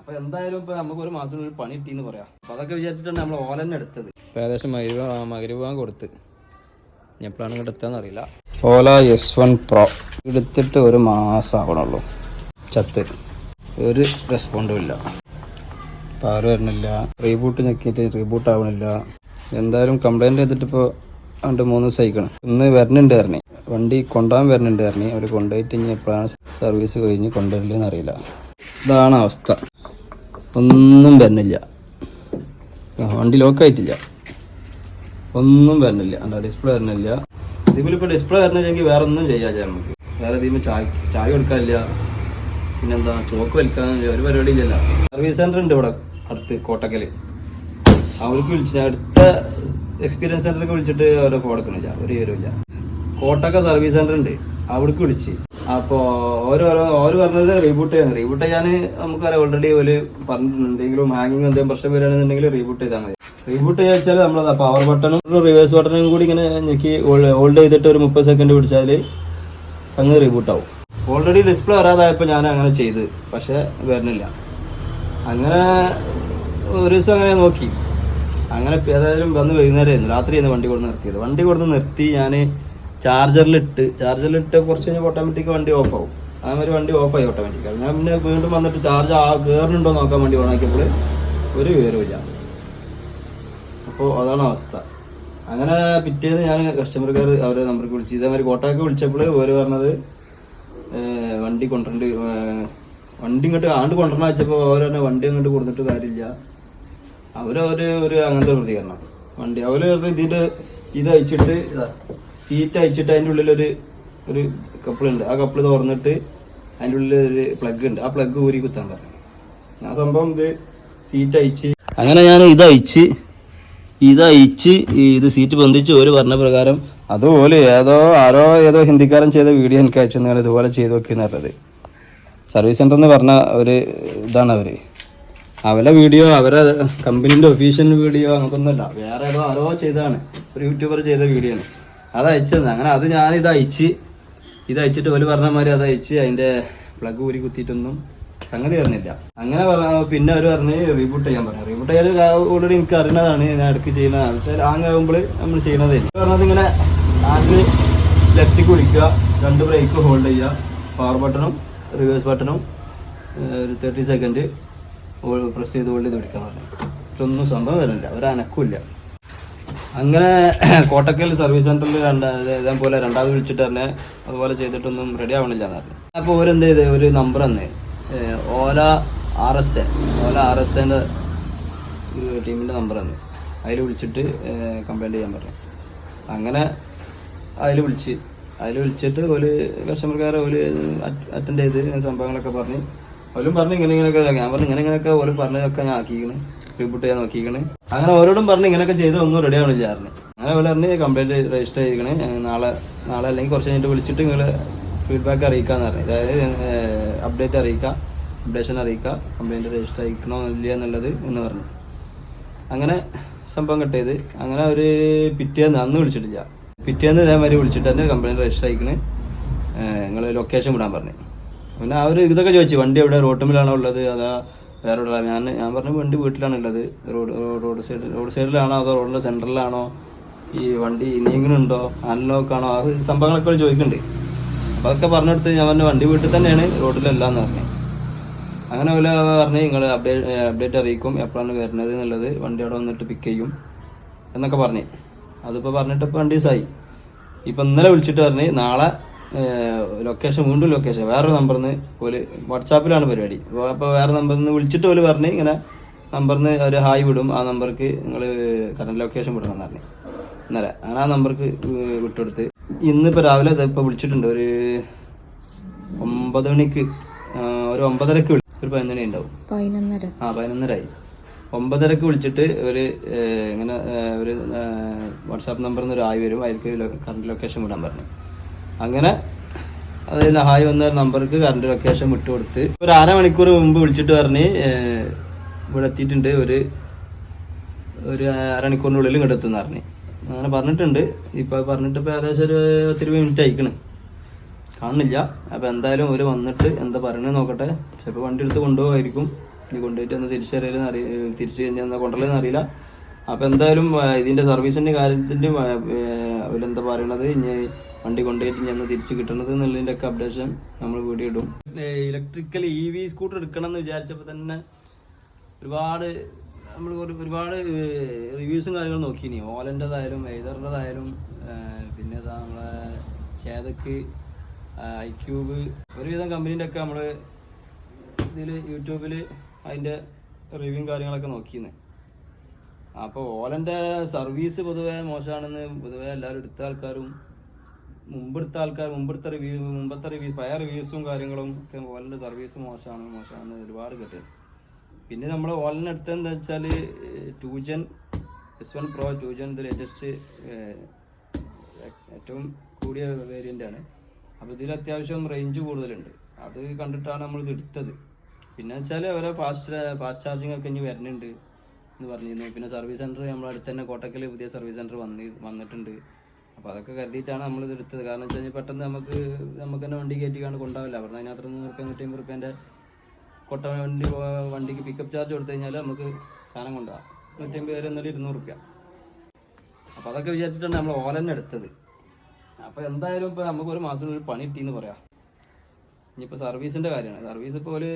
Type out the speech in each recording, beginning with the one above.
അപ്പൊ എന്തായാലും ഇപ്പൊ നമുക്ക് ഒരു മാസം ഒരു പണി കിട്ടിയെന്ന് പറയാം. അപ്പൊ അതൊക്കെ വിചാരിച്ചിട്ടാണ് നമ്മൾ ഓലന്നെ എടുത്തത്. ഇപ്പൊ ഏകദേശം മരുവ മകരുവാൻ കൊടുത്ത്. എപ്പോഴാണ് ഇങ്ങോട്ട് എത്താന്ന് അറിയില്ല. ഓല എസ് വൺ പ്രോ എടുത്തിട്ട് ഒരു മാസം ആവണുള്ളൂ. ചത്ത്. ഒരു റെസ്പോണ്ടും ഇല്ല. പവർ വരണില്ല റീബൂട്ട് ഞെക്കിയിട്ട് റീബൂട്ട് ആവണില്ല. എന്തായാലും കംപ്ലൈന്റ് ചെയ്തിട്ട് ഇപ്പോൾ രണ്ട് മൂന്ന് സഹിക്കണം ഇന്ന് വരണുണ്ട് ഇറങ്ങി വണ്ടി കൊണ്ടുപോകാൻ വരണുണ്ട് ഇറങ്ങി അവർ കൊണ്ടുപോയിട്ട് ഇനി എപ്പോഴാണ് സർവീസ് കഴിഞ്ഞ് കൊണ്ടുവരില്ലെന്ന് അറിയില്ല. ഇതാണ് അവസ്ഥ. ഒന്നും വരുന്നില്ല. വണ്ടി ലോക്കായിട്ടില്ല ഒന്നും വരുന്നില്ല. എന്താ ഡിസ്പ്ലേ വരുന്നില്ല. ഇതിലിപ്പോൾ ഡിസ്പ്ലേ വരുന്നില്ലെങ്കിൽ വേറെ ഒന്നും ചെയ്യാം നമുക്ക്. വേറെ ഇതിപ്പോൾ ചായ ചായ കൊടുക്കാനില്ല. പിന്നെന്താ ചോക്ക് വലിക്കാനില്ല. ഒരു പരിപാടി ഇല്ലല്ലോ. സർവീസ് സെന്റർ ഉണ്ട് ഇവിടെ അടുത്ത് കോട്ടക്കൽ. അവർക്ക് വിളിച്ച അടുത്ത എക്സ്പീരിയൻസ് സെന്ററൊക്കെ വിളിച്ചിട്ട് അവരെ ഫോൺ എടുക്കണില്ല ഒരു വിവരമില്ല കോട്ടക്ക സർവീസ് സെന്റർ ഉണ്ട്. അവിടേക്ക് വിളിച്ച്. അപ്പോ ഓരോരോ ഓരോ പറഞ്ഞത് റീബൂട്ട് ചെയ്യണം. റീബൂട്ട് ചെയ്യാൻ നമുക്കറിയാം ഓൾറെഡി ഒരു പറഞ്ഞിട്ടുണ്ട്. എന്തെങ്കിലും ഹാങ്ങിങ് എന്തെങ്കിലും പ്രശ്നം വരികയാണെന്നുണ്ടെങ്കിൽ റീബൂട്ട് ചെയ്താൽ മതി. റീബൂട്ട് ചെയ്യാൻ വെച്ചാൽ പവർ ബട്ടണും റിവേഴ്സ് ബട്ടണും കൂടി ഇങ്ങനെ ഞെക്കി ഹോൾഡ് ചെയ്തിട്ട് ഒരു മുപ്പത് സെക്കൻഡ് പിടിച്ചാൽ അങ്ങ് റീബൂട്ട് ആവും. ഓൾറെഡി ഡിസ്പ്ലേ വരാതായപ്പോൾ ഞാൻ അങ്ങനെ ചെയ്ത്. പക്ഷെ വരുന്നില്ല അങ്ങനെ ഒരു ദിവസം അങ്ങനെ നോക്കി. അങ്ങനെ ഏതായാലും വന്ന് വൈകുന്നേരമായിരുന്നു രാത്രിയായിരുന്നു വണ്ടി കൊണ്ട് നിർത്തിയത്. വണ്ടി കൊണ്ട് നിർത്തി ഞാൻ ചാർജറിലിട്ട് ചാർജറിലിട്ട് കുറച്ച് കഴിഞ്ഞാൽ ഓട്ടോമാറ്റിക് വണ്ടി ഓഫ് ആവും. അതേമാതിരി വണ്ടി ഓഫ് ആയി ഓട്ടോമാറ്റിക് ഞാൻ പിന്നെ വീണ്ടും വന്നിട്ട് ചാർജ് ആ കയറുന്നുണ്ടോ നോക്കാൻ വേണ്ടി ഓണാക്കിയപ്പോൾ ഒരു വിവരമില്ല അപ്പോൾ അതാണ് അവസ്ഥ. അങ്ങനെ പിറ്റേന്ന് ഞാൻ കസ്റ്റമർ കെയർ അവരെ നമ്പർക്ക് വിളിച്ചു ഇതേമാതിരി കോട്ടാക്ക് വിളിച്ചപ്പോൾ ഓര് പറഞ്ഞത് വണ്ടി കൊണ്ടുവരണ്ട് വണ്ടി ഇങ്ങോട്ട് ആണ്ട് കൊണ്ടുവരണ വെച്ചപ്പോൾ അവർ തന്നെ വണ്ടി അങ്ങോട്ട് കൊടുത്തിട്ട് കാര്യമില്ല. അവരവർ ഒരു അങ്ങനത്തെ പ്രതികരണം. വണ്ടി അവർ ഇതിന്റെ ഇത് അയച്ചിട്ട് ഇതാ. സീറ്റ് അയച്ചിട്ട് അതിന്റെ ഉള്ളിലൊരു ഒരു കപ്പിളുണ്ട് ആ കപ്പിൾ തുറന്നിട്ട് അതിന്റെ ഉള്ളിൽ ഒരു പ്ലഗ് ഉണ്ട്. ആ പ്ലഗ് ഊരി കുത്താൻ പറഞ്ഞു. ഞാൻ സംഭവം ഇത് സീറ്റ് അയച്ച് അങ്ങനെ ഞാൻ ഇത് അയച്ച് ഇത് അയച്ച് ഇത് സീറ്റ് ബന്ധിച്ച് ഒരു പറഞ്ഞ പ്രകാരം അതുപോലെ ഏതോ ആരോ ഏതോ ഹിന്ദിക്കാരൻ ചെയ്ത വീഡിയോ എനിക്ക് അയച്ചു തന്നെയാണ് ഇതുപോലെ ചെയ്തു നോക്കിയെന്ന് പറഞ്ഞത്. സർവീസ് സെന്റർ എന്ന് പറഞ്ഞ ഒരു ഇതാണ് അവർ അവരെ വീഡിയോ അവരെ കമ്പനീന്റെ ഒഫീഷ്യൽ വീഡിയോ അങ്ങനത്തെ ഒന്നുമില്ല വേറെ ഏതോ ആരോ ചെയ്തതാണ്. ഒരു യൂട്യൂബർ ചെയ്ത വീഡിയോ ആണ്. അത് അയച്ചത് അങ്ങനെ അത് ഞാൻ അയച്ച് ഇത് അയച്ചിട്ട് ഒരു പറഞ്ഞ മാതിരി അത് അയച്ച് പ്ലഗ് ഊരി കുത്തിയിട്ടൊന്നും സംഗതി പറഞ്ഞില്ല അങ്ങനെ പറഞ്ഞ പിന്നെ അവർ പറഞ്ഞ് റീബൂട്ട് ചെയ്യാൻ പറഞ്ഞു. റീബൂട്ട് ചെയ്യാൻ ഓൾറെഡി എനിക്ക് അറിയുന്നതാണ് ഞാൻ ഇടയ്ക്ക് ചെയ്യുന്നതാണ്. പക്ഷേ ലാങ് ആകുമ്പോൾ നമ്മൾ ചെയ്യുന്നതേ പറഞ്ഞത് ഇങ്ങനെ ലാങ് ലെഫ്റ്റ് കുടിക്കുക രണ്ട് ബ്രേക്ക് ഹോൾഡ് ചെയ്യുക പവർ ബട്ടണും റിവേഴ്സ് ബട്ടണും ഒരു തേർട്ടി സെക്കൻഡ് പ്രസ് ചെയ്ത് ഹോൾഡ് ചെയ്ത് പിടിക്കാൻ പറഞ്ഞു. ഒന്നും സംഭവം വരുന്നില്ല ഒരു അനക്കില്ല അങ്ങനെ കോട്ടക്കൽ സർവീസ് സെന്ററിൽ രണ്ടാ ഇതേപോലെ രണ്ടാമത് വിളിച്ചിട്ട് തന്നെ അതുപോലെ ചെയ്തിട്ടൊന്നും റെഡി ആവണില്ല എന്ന് പറഞ്ഞു. അപ്പോൾ ഓരെന്ത് ചെയ്ത്? ഒരു നമ്പർ തന്നെ. Ola R S A. Ola R S എന്റെ ടീമിന്റെ നമ്പർ തന്നെ. അതിൽ വിളിച്ചിട്ട് കംപ്ലൈന്റ് ചെയ്യാൻ പറഞ്ഞു. അങ്ങനെ അതിൽ വിളിച്ച്. അതിൽ വിളിച്ചിട്ട് ഒരു കസ്റ്റമർ കെയർ ഒരു അറ്റൻഡ് ചെയ്ത് സംഭവങ്ങളൊക്കെ പറഞ്ഞ്. അവരും പറഞ്ഞു ഇങ്ങനെ ഇങ്ങനെയൊക്കെ ഞാൻ പറഞ്ഞു ഇങ്ങനെ ഇങ്ങനെയൊക്കെ ഓരോ പറഞ്ഞതൊക്കെ ഞാൻ ആക്കിക്കണ്. റീബൂട്ട് ചെയ്യാൻ നോക്കിക്കണേ അങ്ങനെ ഓരോടും പറഞ്ഞ് ഇങ്ങനെയൊക്കെ ചെയ്ത് ഒന്നും റെഡി ആവണില്ല പറഞ്ഞു അങ്ങനെ പോലെ പറഞ്ഞ് കംപ്ലൈന്റ് രജിസ്റ്റർ ചെയ്യിക്കണേ നാളെ നാളെ അല്ലെങ്കിൽ കുറച്ച് കഴിഞ്ഞിട്ട് വിളിച്ചിട്ട് നിങ്ങൾ ഫീഡ്ബാക്ക് അറിയിക്കാന്ന് പറഞ്ഞു. അതായത് അപ്ഡേറ്റ് അറിയിക്കാം അപ്ഡേഷൻ അറിയിക്കാം കംപ്ലൈന്റ് രജിസ്റ്റർ ആയിക്കണോ ഇല്ല എന്നുള്ളത് എന്ന് പറഞ്ഞു. അങ്ങനെ സംഭവം കട്ട് ചെയ്ത്. അങ്ങനെ ഒരു പിറ്റേന്ന് അന്ന് വിളിച്ചിട്ടില്ല. പിറ്റേന്ന് ഇതേമാതിരി വിളിച്ചിട്ട് തന്നെ കംപ്ലൈന്റ് രജിസ്റ്റർ അയക്കണേ നിങ്ങൾ ലൊക്കേഷൻ വിടാൻ പറഞ്ഞു. പിന്നെ അവർ ഇതൊക്കെ ചോദിച്ചു. വണ്ടി എവിടെ? റോട്ടുമിലാണോ ഉള്ളത്? അതാ വേറെ ഞാൻ ഞാൻ പറഞ്ഞ വണ്ടി വീട്ടിലാണ് ഉള്ളത്. റോഡ് റോഡ് സൈഡ് റോഡ് സൈഡിലാണോ അതോ റോഡിന്റെ സെന്ററിലാണോ ഈ വണ്ടി നീങ്ങുന്നുണ്ടോ? അൺലോക്കാണോ അത് സംഭവങ്ങളൊക്കെ ചോദിക്കുന്നുണ്ട്. അപ്പോൾ അതൊക്കെ പറഞ്ഞെടുത്ത് ഞാൻ പറഞ്ഞ വണ്ടി വീട്ടിൽ തന്നെയാണ് റോഡിലല്ല എന്ന് പറഞ്ഞു. അങ്ങനെ പോലെ പറഞ്ഞ് നിങ്ങൾ അപ്ഡേറ്റ് അപ്ഡേറ്റ് അറിയിക്കും എപ്പോഴാണ് വരുന്നത് എന്നുള്ളത്. വണ്ടി അവിടെ വന്നിട്ട് പിക്ക് ചെയ്യും എന്നൊക്കെ പറഞ്ഞ്. അതിപ്പോൾ പറഞ്ഞിട്ട് ഇപ്പോൾ രണ്ട് ദിവസമായി ഇപ്പം ഇന്നലെ വിളിച്ചിട്ട് പറഞ്ഞ് നാളെ ലൊക്കേഷൻ വീണ്ടും ലൊക്കേഷൻ വേറൊരു നമ്പറിൽ നിന്ന് ഓൽ വാട്സാപ്പിലാണ് പരിപാടി. അപ്പോൾ അപ്പോൾ വേറെ നമ്പറിൽ നിന്ന് വിളിച്ചിട്ട് ഓൽ പറഞ്ഞ് ഇങ്ങനെ നമ്പറിൽ നിന്ന് ഒരു ഹായ് വിടും. ആ നമ്പർക്ക് നിങ്ങൾ കറണ്ട് ലൊക്കേഷൻ വിടണം എന്ന് പറഞ്ഞു. ഇന്നലെ. അങ്ങനെ ആ നമ്പർക്ക് വിട്ടുകൊടുത്ത്. ഇന്നിപ്പോൾ രാവിലെ ഇപ്പോൾ വിളിച്ചിട്ടുണ്ട്. ഒരു ഒമ്പത് മണിക്ക് ഒരു ഒമ്പതരക്ക് വിളി ഒരു പതിനൊന്ന് മണി ഉണ്ടാവും പതിനൊന്നര. ആ പതിനൊന്നരായി. ഒമ്പതരക്ക് വിളിച്ചിട്ട് ഒരു ഇങ്ങനെ ഒരു വാട്സാപ്പ് നമ്പറിൽ നിന്ന് ഒരു ആയി വരും. അതിലേക്ക് കറണ്ട് ലൊക്കേഷൻ വിടാൻ പറഞ്ഞു. അങ്ങനെ അതായത് ഹായ് വന്ന നമ്പർക്ക് കറണ്ട് ലൊക്കേഷൻ വിട്ടു കൊടുത്ത് ഒരു അര മണിക്കൂർ മുമ്പ് വിളിച്ചിട്ട് പറഞ്ഞ് ഇവിടെ എത്തിയിട്ടുണ്ട്. ഒരു ഒരു അരമണിക്കൂറിനുള്ളിൽ ഇങ്ങോട്ട് എന്ന് പറഞ്ഞ്. അങ്ങനെ പറഞ്ഞിട്ടുണ്ട്. ഇപ്പോൾ പറഞ്ഞിട്ട് ഇപ്പോൾ ഏകദേശം ഒരു ഒത്തിരി മിനിറ്റ് അയക്കണ് കാണുന്നില്ല. അപ്പോൾ എന്തായാലും ഒരു വന്നിട്ട് എന്താ പറയണത് നോക്കട്ടെ. ചിലപ്പോൾ വണ്ടി എടുത്ത് കൊണ്ടുപോകായിരിക്കും ഇനി കൊണ്ടുപോയിട്ട് ഒന്ന് തിരിച്ചറിയലെന്ന് അറിയ തിരിച്ച് കഴിഞ്ഞാൽ കൊണ്ടുവരലെന്ന് അറിയില്ല അപ്പോൾ എന്തായാലും ഇതിന്റെ സർവീസിന്റെ കാര്യത്തിന്റെ അവരെന്താ പറയണത്? ഇനി വണ്ടി കൊണ്ടുപോയിട്ട് ഞാൻ തിരിച്ചു കിട്ടണത് എന്നുള്ളതിന്റെ ഒക്കെ അപ്ഡേഷൻ നമ്മൾ വീഡിയോ ഇടും. ഇലക്ട്രിക്കൽ ഇ വി സ്കൂട്ടർ എടുക്കണം എന്ന് വിചാരിച്ചപ്പോൾ തന്നെ ഒരുപാട് നമ്മൾ ഒരുപാട് റിവ്യൂസും കാര്യങ്ങളും നോക്കിനി ഓലന്റെതായാലും എയ്തറിന്റെതായാലും പിന്നെ നമ്മളെ ചേതക്ക് ഐക്യൂബ് ഒരുവിധം കമ്പനീന്റെ ഒക്കെ നമ്മൾ ഇതിൽ യൂട്യൂബിൽ അതിന്റെ റിവ്യൂവും കാര്യങ്ങളൊക്കെ നോക്കിയെന്ന് അപ്പോൾ ഓലന്റെ സർവീസ് പൊതുവേ മോശമാണെന്ന് പൊതുവേ എല്ലാവരും എടുത്ത ആൾക്കാരും മുമ്പെടുത്ത ആൾക്കാർ മുമ്പെടുത്ത റിവ്യൂ മുമ്പത്തെ റിവ്യൂ പഴയ റിവ്യൂസും കാര്യങ്ങളും ഒക്കെ ഓലിന്റെ സർവീസ് മോശമാണ് മോശമാണ് ഒരുപാട് കിട്ടും പിന്നെ നമ്മൾ ഓലിന് അടുത്ത് എന്താ വെച്ചാൽ two gen S one pro two gen ഇത് ലേറ്റസ്റ്റ് ഏറ്റവും കൂടിയ വേരിയന്റ് ആണ്. അപ്പോൾ ഇതിൽ അത്യാവശ്യം റേഞ്ച് കൂടുതലുണ്ട്. അത് കണ്ടിട്ടാണ് നമ്മൾ ഇത് എടുത്തത്. പിന്നെ വെച്ചാൽ അവരെ ഫാസ്റ്റ് ഫാസ്റ്റ് ചാർജിങ് ഒക്കെ ഇനി വരുന്നുണ്ട് എന്ന് പറഞ്ഞിരുന്നു. പിന്നെ സർവീസ് സെന്റർ നമ്മളടുത്ത് തന്നെ കോട്ടക്കൽ പുതിയ സർവീസ് സെന്റർ വന്നി വന്നിട്ടുണ്ട്. അപ്പോൾ അതൊക്കെ കരുതിയിട്ടാണ് നമ്മൾ ഇത് എടുത്തത്. കാരണം വെച്ച് കഴിഞ്ഞാൽ പെട്ടെന്ന് നമുക്ക് നമുക്ക് തന്നെ വണ്ടി കയറ്റിക്കാണ് കൊണ്ടാവില്ല. അവിടെ അതിനകത്ത് നൂറ് റുപ്യ നൂറ്റി അമ്പത് റുപ്യേന്റെ കൊട്ട വണ്ടി വണ്ടിക്ക് പിക്കപ്പ് ചാർജ് കൊടുത്തു കഴിഞ്ഞാൽ നമുക്ക് സാധനം കൊണ്ടുപോകാം നൂറ്റമ്പത് വരെ എന്നാലും ഇരുന്നൂറ് റുപ്യ അപ്പോൾ അതൊക്കെ വിചാരിച്ചിട്ടാണ് നമ്മൾ ഓല തന്നെ എടുത്തത്. അപ്പോൾ എന്തായാലും ഇപ്പോൾ നമുക്ക് ഒരു മാസത്തിനുള്ളിൽ പണി കിട്ടിയെന്ന് പറയാം. ഇനിയിപ്പോൾ സർവീസിന്റെ കാര്യമാണ്. സർവീസ് ഇപ്പോൾ ഒരു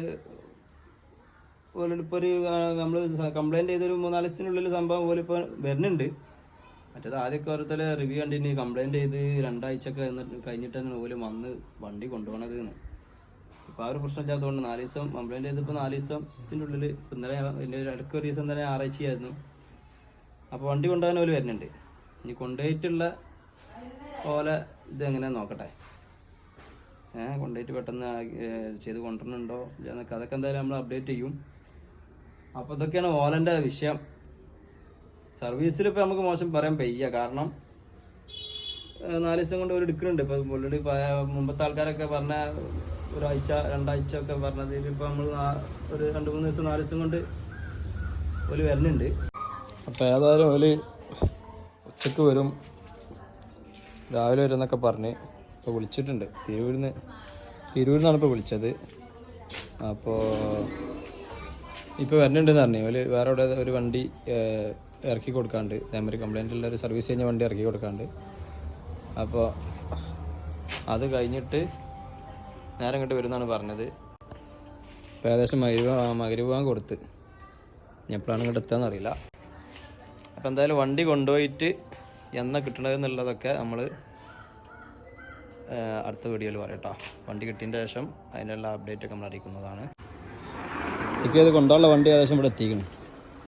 ഇപ്പോൾ ഒരു നമ്മൾ കംപ്ലയിന്റ് ചെയ്തൊരു മൂന്നാൽ ദിവസത്തിനുള്ളിൽ സംഭവം പോലെ ഇപ്പോൾ വരുന്നുണ്ട്. മറ്റേത് ആദ്യമൊക്കെ ഓരോരുത്തർ റിവ്യൂ കണ്ടിന് കംപ്ലൈന്റ് ചെയ്ത് രണ്ടാഴ്ചയൊക്കെ കഴിഞ്ഞിട്ട് തന്നെ ഓൽ വന്ന് വണ്ടി കൊണ്ടുപോകണത് എന്ന്. ഇപ്പോൾ ആ ഒരു പ്രശ്നമില്ലാത്തതുകൊണ്ട് നാല് ദിവസം കംപ്ലൈന്റ് ചെയ്തിപ്പോൾ നാല് ദിവസത്തിന്റെ ഉള്ളിൽ ഇന്നലെ എന്റെ ഇടയ്ക്ക് ഒരു ദിവസം തന്നെ ആറാഴ്ചയായിരുന്നു അപ്പോൾ വണ്ടി കൊണ്ടുപോകാൻ ഓൽ വരുന്നുണ്ട്. ഇനി കൊണ്ടുപോയിട്ടുള്ള പോലെ ഇത് എങ്ങനെ നോക്കട്ടെ? ഏഹ് കൊണ്ടുപോയിട്ട് പെട്ടെന്ന് ചെയ്ത് കൊണ്ടുവരുന്നുണ്ടോ? എന്നൊക്കെ അതൊക്കെ എന്തായാലും നമ്മൾ അപ്ഡേറ്റ് ചെയ്യും. അപ്പോൾ ഇതൊക്കെയാണ് ഓലന്റെ വിഷയം. സർവീസിൽ ഇപ്പോൾ നമുക്ക് മോശം പറയാൻ പെയ്യ കാരണം നാല് ദിവസം കൊണ്ട് ഒരു എടുക്കുന്നുണ്ട്. ഇപ്പം ഓൾറെഡി മുമ്പത്തെ ആൾക്കാരൊക്കെ പറഞ്ഞ ഒരാഴ്ച രണ്ടാഴ്ച ഒക്കെ പറഞ്ഞതിൽ ഇപ്പോൾ നമ്മൾ ഒരു രണ്ട് മൂന്ന് ദിവസം നാല് ദിവസം കൊണ്ട് ഒരു വരുന്നുണ്ട് അപ്പോൾ ഏതായാലും ഒരു ഉച്ചയ്ക്ക് വരും. രാവിലെ വരും എന്നൊക്കെ പറഞ്ഞ് ഇപ്പോൾ വിളിച്ചിട്ടുണ്ട്. തിരൂരിൽ നിന്ന് തിരൂരിൽ നിന്നാണ് ഇപ്പോൾ വിളിച്ചത്. അപ്പോൾ ഇപ്പോൾ വരുന്നുണ്ടെന്ന് പറഞ്ഞു. ഒരു വേറെ ഒരു വണ്ടി ഇറക്കി കൊടുക്കാണ്ട്. ഇതേമാതിരി കംപ്ലൈന്റ് ഉള്ള ഒരു സർവീസ് കഴിഞ്ഞ വണ്ടി ഇറക്കി കൊടുക്കാണ്ട്. അപ്പോൾ അത് കഴിഞ്ഞിട്ട് നേരം ഇങ്ങോട്ട് വരുന്നതാണ് പറഞ്ഞത്. ഇപ്പോൾ ഏകദേശം മകരുവ മകരുവാൻ കൊടുത്ത്. ഞാൻ എപ്പോഴാണ് ഇങ്ങോട്ട് എത്താന്ന് അറിയില്ല. അപ്പോൾ എന്തായാലും വണ്ടി കൊണ്ടുപോയിട്ട് എന്നാ കിട്ടണത് എന്നുള്ളതൊക്കെ നമ്മൾ അടുത്ത വീഡിയോയിൽ പറയട്ടോ വണ്ടി കിട്ടിയതിന്റെ ശേഷം അതിന്റെ എല്ലാ അപ്ഡേറ്റ് ഒക്കെ നമ്മൾ അറിയിക്കുന്നതാണ്. എനിക്ക് ഇത് കൊണ്ടുള്ള വണ്ടി ഏകദേശം ഇവിടെ എത്തിക്കണം